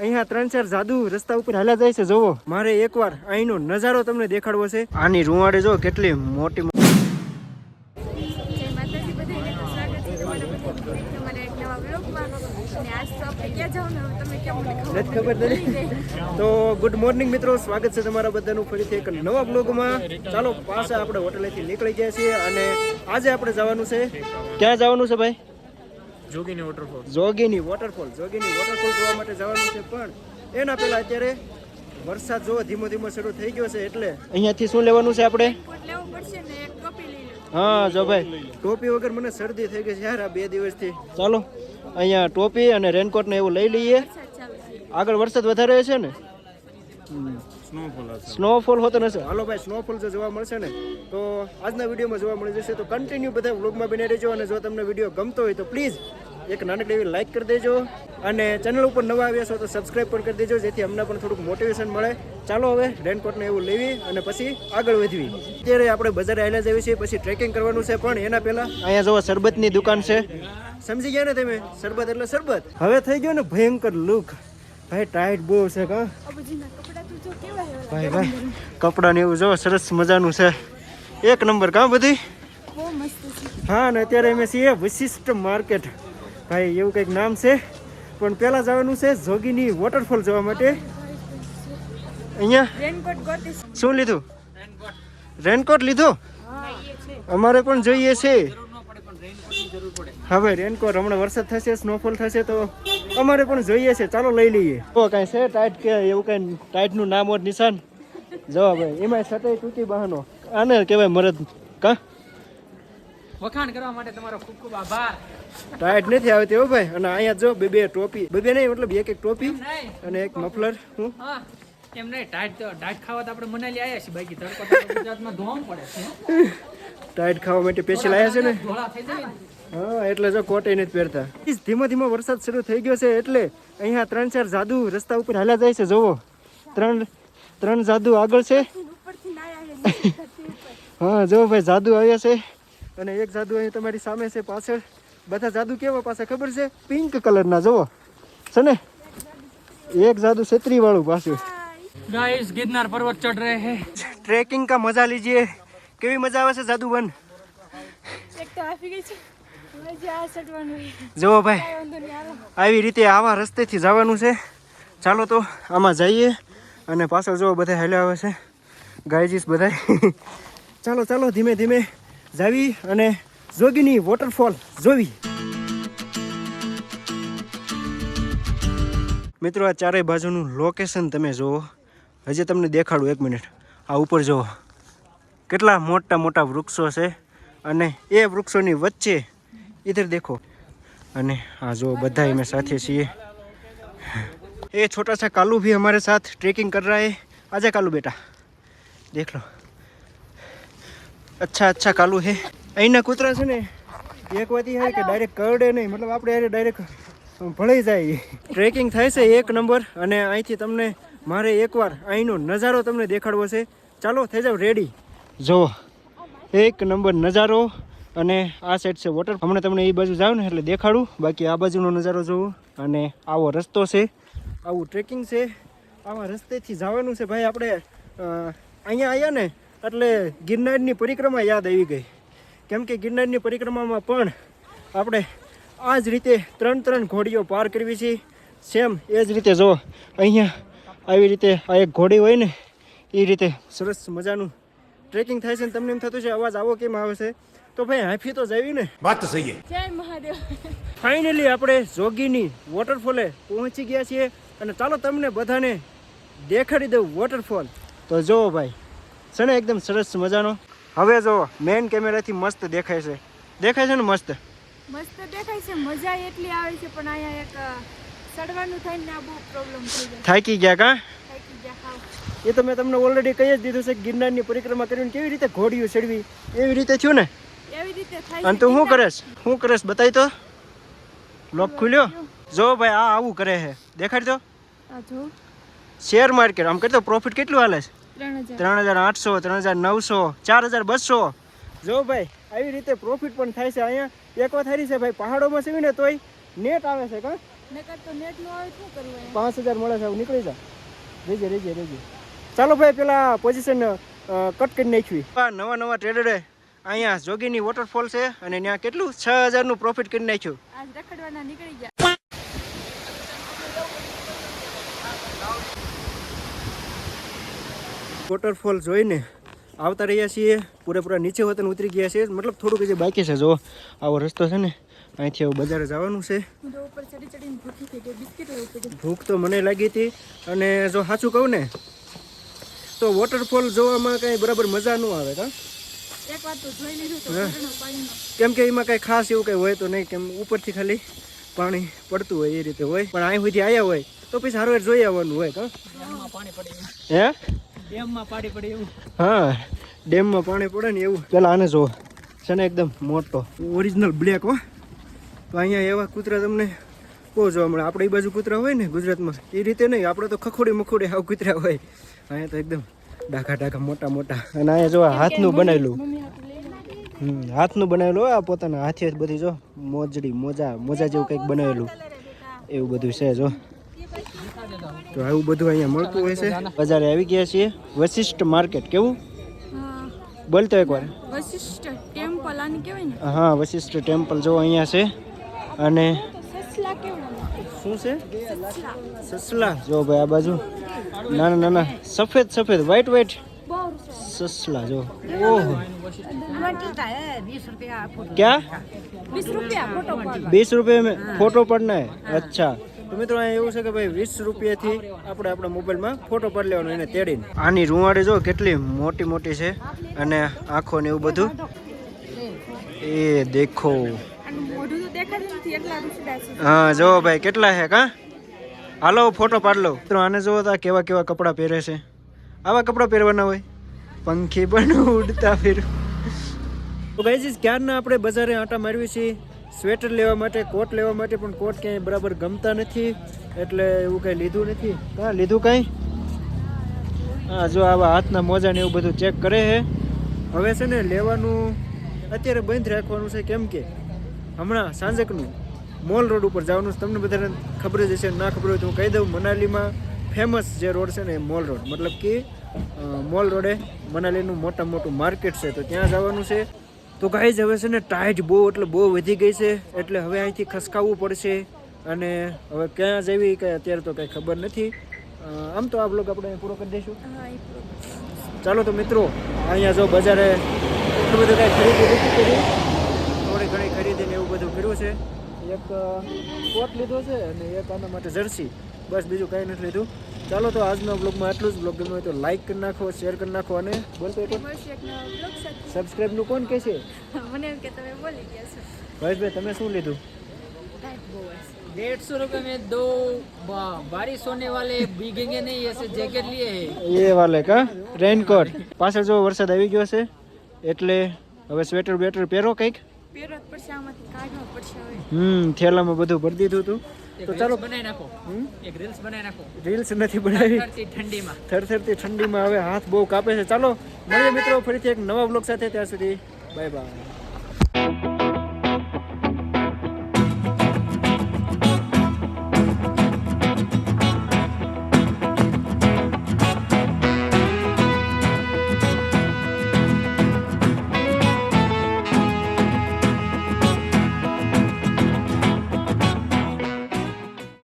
અહીંયા ત્રણ ચાર જાદુ રસ્તા ઉપર હાલ્યા જાય છે જોવો. મારે એકવાર અહીંનો નજારો તમને દેખાડવો છે. આની રૂવાડે જો કેટલી મોટી તો ગુડ મોર્નિંગ મિત્રો સ્વાગત છે તમારા બધાનું ફરીથી એક નવા બ્લોગમાં ચાલો પાછા આપણે હોટલેથી નીકળી ગયા છીએ અને આજે આપણે જવાનું છે. ક્યાં જવાનું છે ભાઈ? Jogini waterfall Jogini waterfall Jogini waterfall જોવા માટે જવાનું છે પણ એના પહેલા અત્યારે વરસાદ જો ધીમો ધીમો શરૂ થઈ ગયો છે એટલે અહીંયાથી શું લેવાનું છે આપણે? કોટ લેવું પડશે ને એક ટોપી લઈ લો હા જો ભાઈ. ટોપી વગર મને શરદી થઈ ગઈ છે. યાર આ બે દિવસથી. ચાલો અહીંયા ટોપી અને રેનકોટ ને એવું લઈ લઈએ. આગળ વરસાદ વધારે છે ને? સ્નોફોલ સ્નોફોલ હોતો નથી. હાલો ભાઈ સ્નોફોલ જો જોવા મળશે ને તો આજના વિડીયોમાં જોવા મળી જશે. તો કન્ટિન્યુ બધા વ્લોગમાં બની રહેજો અને જો તમને વીડિયો ગમતો હોય તો પ્લીઝ એક નાનકડી એવી લાઈક કરી દેજો અને ચેનલ ઉપર નવા આવ્યા છો તો સબસ્ક્રાઈબ પણ કરી દેજો જેથી અમને પણ થોડુંક મોટિવેશન મળે. ચાલો હવે રેનકોટને એવું લેવી અને પછી આગળ વધવી. અત્યારે આપણે બજારે આવેલા જઈએ છીએ પછી ટ્રેકિંગ કરવાનું છે પણ એના પહેલા અહીંયા જો શરબતની દુકાન છે. સમજી ગયા ને તમે? શરબત એટલે શરબત. હવે થઈ ગયો ને ભયંકર લુક ભાઈ ટાઈટ બહુ છે, કા? ભાઈ ભાઈ કપડાં ને એવું જો, સરસ મજાનું છે. એક નંબર, કાં બધી? હા, ને અત્યારે અમે છીએ વિશિષ્ટ માર્કેટ. ભાઈ, એવું કંઈક નામ છે. પણ પહેલાં જવાનું છે જોગીની વોટરફોલ જોવા માટે. અહીંયા? શું લીધું? રેનકોટ લીધો? અમારે પણ જોઈએ છે. હા ભાઈ રેનકોટ, હમણાં વરસાદ થશે સ્નોફોલ થશે તો અમારે પણ જોઈએ છે. ચાલો લઈ લઈએ. તો કાંઈ છે ટાઈટ કે એવું કાંઈ ટાઈટનું નામ હોત નિશાન? જવાબ ભાઈ એમાં સટાઈ તૂટી બહાનો. આને કહેવાય મરદ. કા? વખાણ કરવા માટે તમારો ખૂબ ખૂબ આભાર. ટાઈટ નથી આવતી હો ભાઈ. અને અહીંયા જો બે બે ટોપી. બે બે નહીં મતલબ એક એક ટોપી અને એક મફલર. હું? એમ નહીં ટાઈટ તો ટાઈટ ખાવા તો આપણે મનાલી આવ્યા છીએ બાકી તડકો ગુજરાતમાં ધોવાનું પડે છે. ટાઈટ ખાવા માટે સ્પેશિયલ આવ્યા છે ને? ધોળા થઈ જાય ને. હા એટલે જો કોટે જ પહેરતા. ધીમો ધીમો વરસાદ શરૂ થઈ ગયો છે એટલે અહીંયા ત્રણ ચાર જાદુ રસ્તા ઉપર હાલ્યા જાય છે જોવો. ત્રણ ત્રણ જાદુ આગળ છે. આવે હા જો ભાઈ જાદુ આવ્યા છે અને એક જાદુ અહીં તમારી સામે છે પાછળ. બધા જાદુ કેવા પાસે ખબર છે? પિંક કલરના જોવો. છે ને? એક જાદુ છત્રી વાળું પાછું. ગાઈસ ગિરનાર પર્વત ચઢ રહે હે ટ્રેકિંગ કા મજા લીજીએ. કેવી મજા આવે છે જાદુ વન એક તો આપી ગઈ છે. જુઓ ભાઈ. આવી રીતે આવા રસ્તેથી જવાનું છે. ચાલો તો આમાં જઈએ અને પાછળ જુઓ બધા હાલ્યા આવે છે. ગાયજીસ બધા. ચાલો ચાલો ધીમે ધીમે જાવી અને જોગીની વોટરફોલ જોવી. મિત્રો આ ચારેય બાજુનું લોકેશન તમે જુઓ. હજી તમને દેખાડું એક મિનિટ. આ ઉપર જુઓ. કેટલા મોટા મોટા વૃક્ષો છે અને એ વૃક્ષોની વચ્ચે इधर देखो અને આ જો બધા ही में साथ છીએ ये छोटा सा कालू भी हमारे साथ ट्रेकिंग कर रहा है आजा कालू बेटा देख लो अच्छा अच्छा कालू है અહીંના કૂતરા છે ને એક વાત એ છે કે ડાયરેક્ટ કરડે નહીં મતલબ આપણે અરે ડાયરેક્ટ ભળી જાય ટ્રેકિંગ થાય છે એક નંબર અને અહીંથી તમને મારે એકવાર અહીંનો નજારો તમને દેખાડવો છે ચાલો થઈ જાવ રેડી જુઓ એક નંબર નજારો અને આ સાઈડ છે વોટર હમણાં તમને એ બાજુ જાવ ને એટલે દેખાડું. બાકી આ બાજુનો નજારો જોઉં અને આવો રસ્તો છે. આવું ટ્રેકિંગ છે. આવા રસ્તેથી જવાનું છે. ભાઈ, આપણે અહીંયા આવ્યા ને એટલે ગિરનારની પરિક્રમા યાદ આવી ગઈ. કેમ કે ગિરનારની પરિક્રમામાં પણ આપણે આ જ રીતે ત્રણ ત્રણ ઘોડીઓ પાર કરવી છે. સેમ એ જ રીતે જો, અહીંયા આવી રીતે આ એક ઘોડી હોય ને, એ રીતે સરસ મજાનું ટ્રેકિંગ થાય છે. ને તમને એમ થતું છે અવાજ આવો કેમ આવે છે? તો ભાઈ હાંફી તો જવી ને? વાત તો સહી જય મહાદેવ. ફાઇનલી આપણે જોગીની વોટરફોલે પહોંચી ગયા છીએ અને ચાલો તમને બધાને દેખાડી દઉં વોટરફોલ તો જુઓ ભાઈ છે ને એકદમ સરસ મજાનો? હવે જો મેઇન કેમેરાથી મસ્ત દેખાય છે. દેખાય છે ને મસ્ત? મસ્ત દેખાય છે મજા એટલી આવે છે પણ અહીંયા એક સડવાનું થઈને આ બહુ પ્રોબ્લેમ થઈ જાય. થાકી ગયા કા? થાકી ગયા હાવ એ તો મેં તમને ઓલરેડી કહી જ દીધું છે ગિરનારની પરિક્રમા કરીને કેવી રીતે ઘોડીઓ ચડવી? એવી રીતે થયું ને? એવી રીતે થાય અને તું શું કરેશ શું કરેશ બતાવી તો. લોક ખુલ્યો. જો ભાઈ આ આવું કરે છે. દેખાડ તો શેર માર્કેટ આમ કરતો પ્રોફિટ કેટલું હાલે છે? ત્રણ હજાર. આઠસો ત્રણ હજાર નવસો ચાર હજાર બસો. જો ભાઈ આવી રીતે પ્રોફિટ પણ થાય છે. અહીંયા એક વાત હારી છે ભાઈ પહાડોમાં છે ને તોય નેટ આવે છે કા? પાંચ હજાર મળે છે નીકળી જા. રેજે રેજે રેજે. ચાલો ભાઈ પેલા પોઝિશન કટ કરી નાખવી નવા નવા ટ્રેડરે અહીંયા જોગીની વોટરફોલ છે અને ત્યાં કેટલું? છ હજારનું પ્રોફિટ કરી નાખ્યું. નીકળી ગયા. વોટરફોલ જોઈને આવતા રહ્યા છીએ. પૂરેપૂરા નીચે વતન ઉતરી ગયા છીએ મતલબ થોડુંક જે બાકી છે. જો આવો રસ્તો છે ને અહીંથી આવું બજારે જવાનું છે. ભૂખ તો મને લાગી હતી. અને જો સાચું કહું ને તો વોટરફોલ જોવામાં કાંઈ બરાબર મજા ન આવે કા? કેમ કે એમાં કાંઈ ખાસ એવું કંઈ હોય તો નહીં કેમ ઉપરથી ખાલી પાણી પડતું હોય એ રીતે હોય. પણ અહીં સુધી આવ્યા હોય તો પછી સારું જોઈ આવવાનું હોય તો ડેમમાં પાણી પડે હે? ડેમમાં પાણી પડે એવું. હા ડેમમાં પાણી પડે ને એવું. પેલા આને જો છે ને એકદમ મોટો ઓરિજિનલ બ્લેક હો. તો અહીંયા એવા કૂતરા તમને બહુ જોવા મળે. આપણે એ બાજુ કૂતરા હોય ને ગુજરાતમાં એ રીતે નહીં. આપણે તો ખખોડી મખોડી આવું કૂતરા હોય. અહીંયા તો એકદમ ડાઘા ડાઘા મોટા મોટા. અને અહીંયા જો આ હાથનું બનાવેલું. હાથનું બનાવેલું આ પોતાના હાથે જ બધી જો મોજડી મોજા મોજા જેવું કંઈક બનાવેલું. એવું બધું છે જો. તો આવું બધું અહીંયા મળતું હોય છે. બજારે આવી ગયા છીએ. વશિષ્ઠ માર્કેટ કેવું? બોલતો એકવાર. વશિષ્ઠ ટેમ્પલ આને કહેવાય ને? હા વશિષ્ઠ ટેમ્પલ જો અહીંયા છે. અને શું છે? સસલા. જો ભાઈ આ બાજુ. નાના નાના. સફેદ સફેદ. વાઈટ વાઈટ સસલા, જો. ઓહો. ક્યાં? વીસ રૂપિયા મેં ફોટો પડના હે અચ્છા. તો મિત્રો, અહીંયા એવું છે કે ભાઈ વીસ રૂપિયાથી આપણે આપણા મોબાઈલમાં ફોટો પાડી લેવાનો એને તેડીને. આની રૂવાડી જો કેટલી મોટી મોટી છે અને આંખો ને એવું બધું. એ દેખો. હા જો ભાઈ કેટલા છે કા? હાલો ફોટો પાડ લો મિત્રો આને જોવો તો કેવા કેવા કપડાં પહેરે છે. આવા કપડાં પહેરવાના હોય. પંખી પણ ઉડતા ફિર તો ગાઈઝ ક્યારના આપણે બજારે આંટા મારવી છીએ સ્વેટર લેવા માટે કોટ લેવા માટે પણ કોટ ક્યાંય બરાબર ગમતા નથી. એટલે એવું કંઈ લીધું નથી. હા લીધું કાંઈ? હા જો આવા હાથના મોજા ને એવું બધું ચેક કરે છે. હવે છે ને લેવાનું અત્યારે બંધ રાખવાનું છે કેમ કે? હમણાં સાંજકનું મોલ રોડ ઉપર જવાનું તમને બધાને ખબર જ હશે ના ખબર હોય તો હું કહી દઉં મનાલીમાં ફેમસ જે રોડ છે ને એ મોલ રોડ. મતલબ કે મોલ રોડે મનાલીનું મોટા મોટું માર્કેટ છે. તો ત્યાં જવાનું છે. તો ગાઈઝ હવે છે ને ટાઈટ બહુ એટલે બહુ વધી ગઈ છે. એટલે હવે અહીંથી ખસકાવવું પડશે. અને હવે ક્યાં જવી કે અત્યારે તો કંઈ ખબર નથી. આમ તો આ બ્લોગ આપણે પૂરો કરી દઈશું. ચાલો તો મિત્રો અહીંયા જો બજારે એટલું બધું કાંઈ ખરીદી નથી કરી. થોડી ઘણી ખરીદીને એવું બધું કર્યું છે. એક અ, કોટ લીધો છે અને એક આના માટે જર્સી બસ બીજું કાંઈ નથી લીધું ચાલો તો આજના બ્લોગમાં આટલું જ બ્લોગ ગમ્યો હોય તો લાઈક કરી નાખો શેર કરી નાખો અને બોલતો એક મળશે એક નવા બ્લોગ સાથે સબસ્ક્રાઈબનું કોણ કહે છે મને એમ કે તમે બોલી ગયા છો ભાઈ તમે શું લીધું ટાઈટ બહુ હશે डेढ़ सौ रुपये में दो बा- बारिश होने वाले भीगेंगे नहीं ऐसे जैकेट लिए हैं એ વાલે કા રેનકોટ પાછળ જો વરસાદ આવી ગયો છે એટલે હવે સ્વેટર બેટર પહેરો કંઈક પહેરવા પડશે કાઢવા પડશે હવે. હમ થેલામાં બધું ભરી દીધું તું. તો ચાલો બનાવી નાખો. એક રીલ્સ બનાવી નાખો. રીલ્સ નથી બનાવી. ઠંડીમાં. થરથરતી ઠંડીમાં હવે હાથ બહુ કાપે છે. ચાલો મળીએ મિત્રો ફરીથી એક નવા બ્લોગ સાથે. ત્યાં સુધી બાય બાય